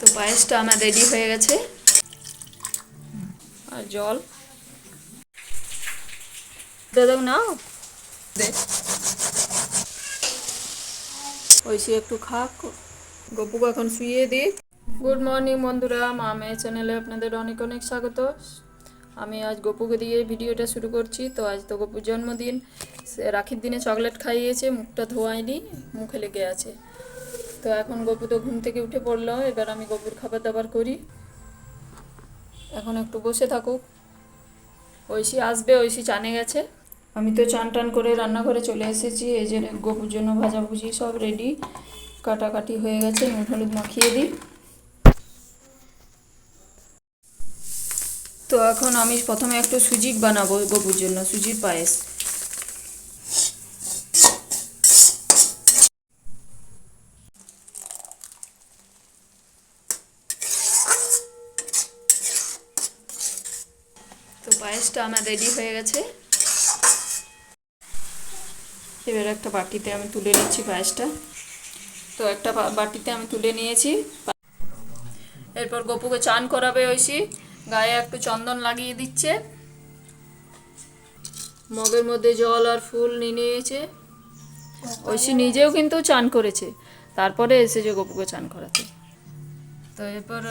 তো পায়েসটা আমার রেডি হয়ে গেছে। আর জল। দাদা নাও। ঐশী একটু খাক। গপুকে এখন শুয়ে দিই। গুড মর্নিং বন্ধুরা। মা মেয়ে চ্যানেলে আপনাদের অনেক অনেক স্বাগত। আমি আজ গপুকে দিয়ে ভিডিওটা শুরু করছি। তো আজ তো গপুর জন্মদিন। রাখির দিনে চকলেট খাইয়েছে, মুখটা ধোয়ায়নি, মুখে লেগে আছে। তো এখন গপু তো ঘুম থেকে উঠে পড়ল, এবার আমি গপুর খাবার দাবার করি। এখন একটু বসে থাকুক। ঐশী আসবে, ঐশী চানে গেছে। আমি তো চান টান করে রান্নাঘরে চলে এসেছি, এই যে গপুর জন্য ভাজাভুজি সব রেডি কাটাকাটি হয়ে গেছে, নুন হলুদ মাখিয়ে দিই। তো এখন আমি প্রথমে একটু সুজি বানাবো গপুর জন্য, সুজির পায়েস। পায়েসটা আমার রেডি হয়ে গেছে। এবার একটা বাটিতে আমি তুলে নিচ্ছি পায়েসটা তো একটা বাটিতে আমি তুলে নিয়েছি। এরপর গপুকে চান করাবে ঐশী। গায়ে একটু চন্দন লাগিয়ে দিচ্ছে। মগের মধ্যে জল আর ফুল নিয়ে নিয়েছে। ঐশী নিজেও কিন্তু চান করেছে। তারপরে এসেছে গপুকে চান করাতে তো এরপর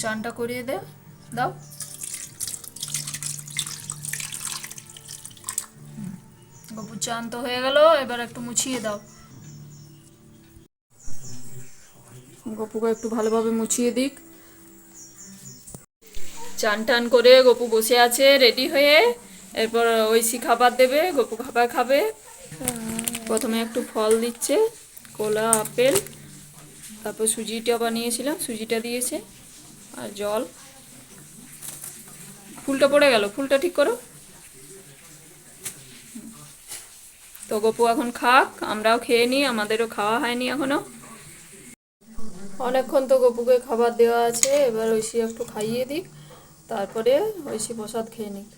চানটা করিয়ে দে, দাও। গপুর চান তো হয়ে গেল এবার একটু মুছিয়ে দাও। গপুকে একটু ভালোভাবে মুছিয়ে দিক। চান টান করে গপু বসে আছে রেডি হয়ে এরপর ঐশী খাবার দেবে গপু খাবার খাবে। প্রথমে একটু ফল দিচ্ছে কলা আপেল তারপর সুজিটা বানিয়েছিলাম সুজিটা দিয়েছে আর জল। ফুলটা পড়ে গেল ফুলটা ঠিক করো। তো গপু এখন খাক, আমরাও খেয়ে নিই, আমাদেরও খাওয়া হয়নি এখনও। অনেকক্ষণ তো গপুকে খাবার দেওয়া আছে, এবার ঐশী একটু খাইয়ে দিক, তারপরে ঐশী প্রসাদ খেয়ে নিক।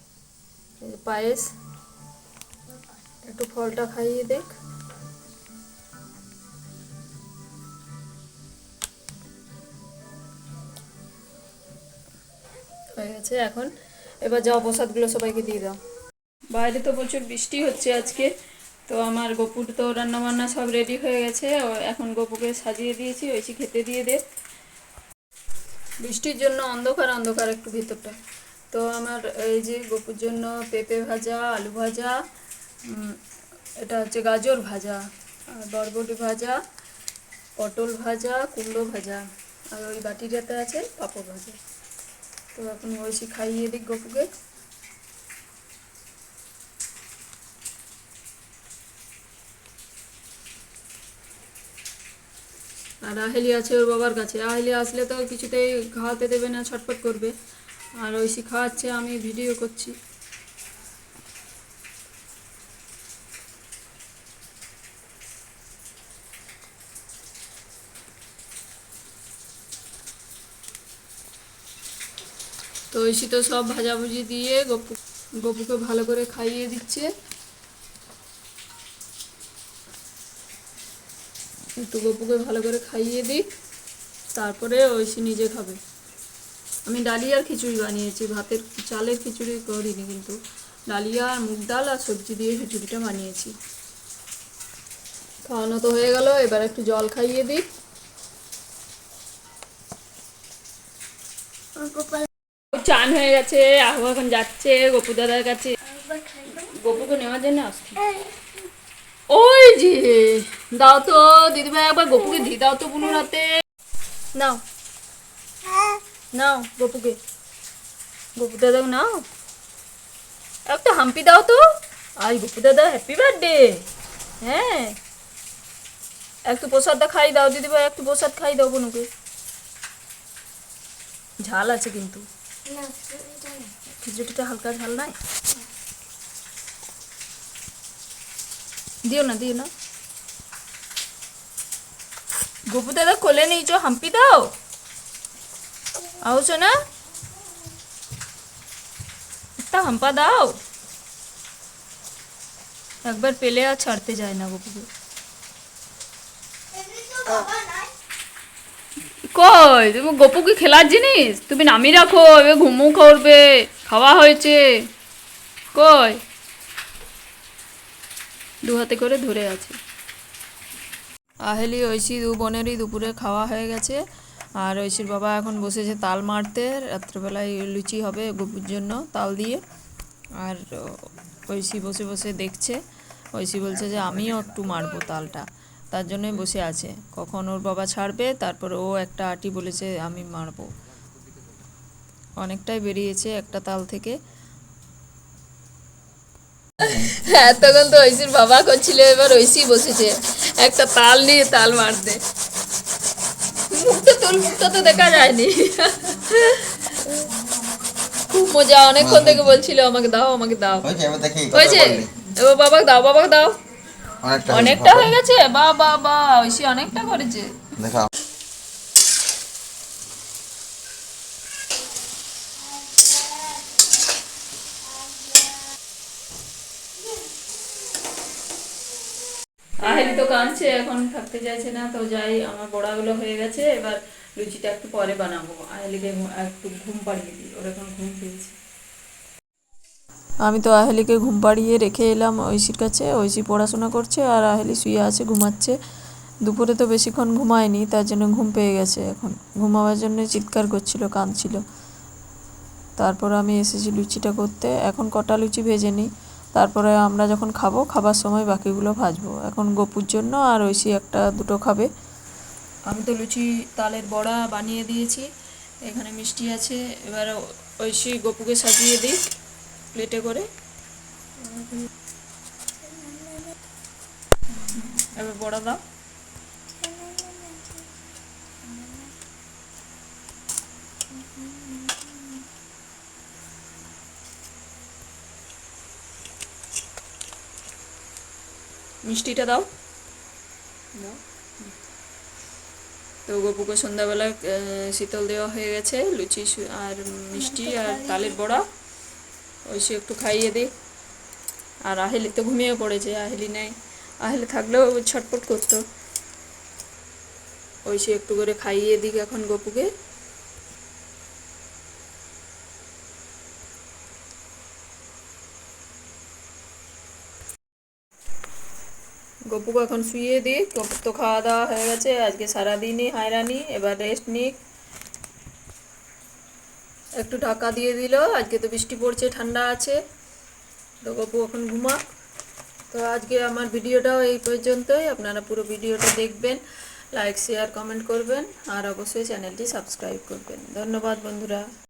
পায়েস, একটু ফলটা খাইয়ে দেখ। হয়ে গেছে এখন। এবার যাও প্রসাদগুলো সবাইকে দিয়ে দাও। বাইরে তো প্রচুর বৃষ্টি হচ্ছে আজকে। তো আমার গপুর তো রান্না বান্না সব রেডি হয়ে গেছে। এখন গপুকে সাজিয়ে দিয়েছি, ঐশী খেতে দিয়ে দে। বৃষ্টির জন্য অন্ধকার অন্ধকার একটু ভিতরটা। তো আমার এই যে গপুর জন্য পেঁপে ভাজা, আলু ভাজা এটা হচ্ছে গাজর ভাজা, আর বরবটি ভাজা, পটল ভাজা, কুমড়ো ভাজা, আর ওই বাটিটাতে আছে পাঁপড় ভাজা। তো এখন ঐশী খাইয়ে দিক গপুকে। আর আহেলি আছে ওর বাবার কাছে। আহেলি আসলে তো কিছুতেই খাওয়াতে দেবে না, ছটফট করবে। আর ঐশী খাওয়াচ্ছে, আমি ভিডিও করছি। তো ঐশী তো সব ভাজাভুজি দিয়ে গপু, গপুকে ভালো করে খাইয়ে দিচ্ছে। একটু গপুকে ভালো করে খাইয়ে দিই, তারপরে ঐশী নিজে খাবে। আমি ডালিয়ার খিচুড়ি বানিয়েছি, ভাতের চালের খিচুড়ি করিনি কিন্তু। ডালিয়া আর মুগ ডাল আর সবজি দিয়ে খিচুড়িটা বানিয়েছি। খাওয়ানো তো হয়ে গেল, এবার একটু জল খাইয়ে দিই। চান হয়ে গেছে, আহু এখন যাচ্ছে, গপু দাদার কাছে। গপুকে নেওয়ার জন্য আসছি। ওই যে দাও তো দিদিভাই একবার গপুকে দি দাও তো বুনুর হাতে। নাও। নাও গপুকে। গপু দাদা নাও। একটা হাম্পি দাও তো। আই গপু দাদা হ্যাপি বার্থডে হ্যাঁ। একটু প্রসাদটা খাই দাও দিদিভাই একটু প্রসাদ খাই দাও বুনুকে। ঝাল আছে কিন্তু। খিচুড়িটা হালকা ঝাল নাই? দিও না দিও না গোপু দাদা কোলে নিয়েছ হাম্পি দাও আওছো না একটা হাম্পা দাও একবার পেলে আর ছাড়তে যায় না গপুকে কই তুমি গপু কি খেলার জিনিস তুমি নামিয়ে রাখো এবার ঘুমু করবে খাওয়া হয়েছে কই দু হাতে করে ধরে আছে। আহেলি, ঐশী দু বোনেরই দুপুরে খাওয়া হয়ে গেছে। আর ঐশীর বাবা এখন বসেছে তাল মারতে। রাত্রেবেলায় লুচি হবে গপুর জন্য তাল দিয়ে। আর ঐশী বসে বসে দেখছে। ঐশী বলছে যে, আমিও একটু মারবো তালটা। তার জন্যই বসে আছে। কখন ওর বাবা ছাড়বে, তারপর ও একটা আটি বলেছে, আমি মারবো। অনেকটাই বেরিয়েছে একটা তাল থেকে। হ্যাঁ তখন তো ঐশীর বাবা করছিল এবার ঐশী বসেছে। একটা তাল নিয়ে তাল মারতে। মুখটা তোর মুখটা তো দেখা যায়নি। খুব মজা অনেকক্ষণ থেকে বলছিল আমাকে দাও আমাকে দাও। হয়েছে এবার বাবাকে দাও বাবাকে দাও। অনেকটা অনেকটা হয়ে গেছে? বা বা বা ঐশী অনেকটা করেছে। দেখাও। আহেলি তো কাঁদছে, এখন থাকতে চাইছে না, তো যাই, আমার বড়াগুলো হয়ে গেছে, এবার লুচিটা একটু পরে বানাবো। আহেলিকে একটু ঘুম পাড়িয়ে দিই, ওর এখন ঘুম পেয়েছে। আমি তো আহেলিকে ঘুম পাড়িয়ে রেখে এলাম ঐশীর কাছে, ঐশী পড়াশোনা করছে আর আহেলি শুয়ে আছে, ঘুমাচ্ছে। দুপুরে তো বেশিক্ষণ ঘুমায়নি, তার জন্য ঘুম পেয়ে গেছে এখন। ঘুমাবার জন্য চিৎকার করছিল, কাঁদছিল। তারপর আমি এসেছি লুচিটা করতে, এখন কটা লুচি ভেজে নিই? তারপরে আমরা যখন খাব, খাবার সময় বাকিগুলো ভাজবো। এখন গপুর জন্য আর ঐশী একটা দুটো খাবে। আমি তো লুচি, তালের বড়া বানিয়ে দিয়েছি। এখানে মিষ্টি আছে। এবার ঐশী গপুকে সাজিয়ে দিই প্লেটে করে। এবার বড়া দাও। মিষ্টিটা দাও। তো গপুকে সন্ধ্যাবেলা শীতল দেওয়া হয়ে গেছে লুচি আর মিষ্টি আর তালের বড়া। ওই সে একটু খাইয়ে দিই আর আহেলি তো ঘুমিয়ে পড়েছে আহেলি নেই। আহেলি থাকলেও ছটপট করতো। ওই সে একটু করে খাইয়ে দিক এখন গপুকে। গপুকে এখন শুয়ে দিই। গপুর তো খাওয়া দাওয়া হয়ে গেছে, আজকে সারাদিনই হায়রানি, এবার রেস্ট নিক। একটু ঢাকা দিয়ে দিল, আজকে তো বৃষ্টি পড়ছে, ঠান্ডা আছে। তো গপু এখন ঘুমাক। তো আজকে আমার ভিডিওটাও এই পর্যন্তই, আপনারা পুরো ভিডিওটা দেখবেন লাইক শেয়ার কমেন্ট করবেন, আর অবশ্যই চ্যানেলটি সাবস্ক্রাইব করবেন। ধন্যবাদ বন্ধুরা।